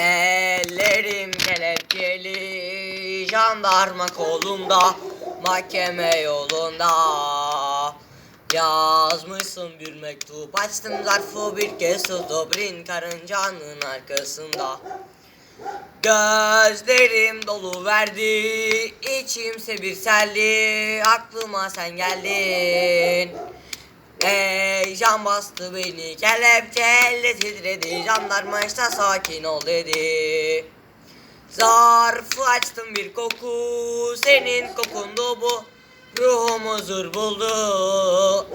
Ellerim kelepçeli, jandarma kolunda, mahkeme yolunda. Yazmışsın bir mektup, açtım zarfı bir kez tutup rin karıncanın arkasında. Gözlerim dolu verdi, içimse bir selli, aklıma sen geldin. Heyecan bastı beni, kelepçe elle titredi, jandarma işte sakin ol dedi. Zarfı açtım bir koku, senin kokundu bu, ruhum huzur buldu.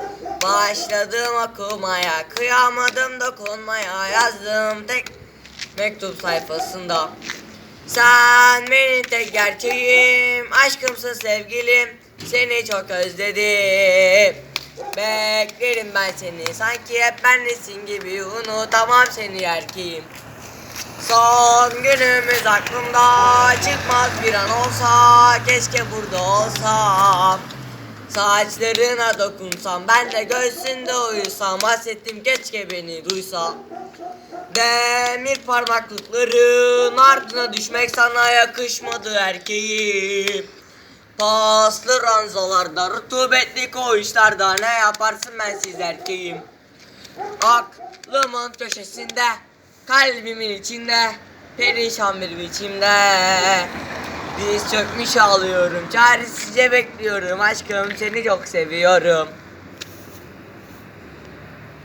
Başladım okumaya, kıyamadım dokunmaya, yazdım tek mektup sayfasında. Sen benim tek gerçeğim, aşkımsın sevgilim, seni çok özledim. Beklerim ben seni, sanki hep benlesin gibi unutamam seni erkeğim. Son günümüz aklımda, çıkmaz bir an olsa, keşke burada olsam. Saçlarına dokunsam, ben de göğsünde uyusam, hasretim keşke beni duysa. Demir parmaklıkların ardına düşmek sana yakışmadı erkeğim. Paslı ranzalarda, rutubetli koğuşlarda ne yaparsın ben siz erkeğim. Aklımın köşesinde, kalbimin içinde, perişan bir biçimde. Diz çökmüş ağlıyorum, çaresizce bekliyorum aşkım seni çok seviyorum.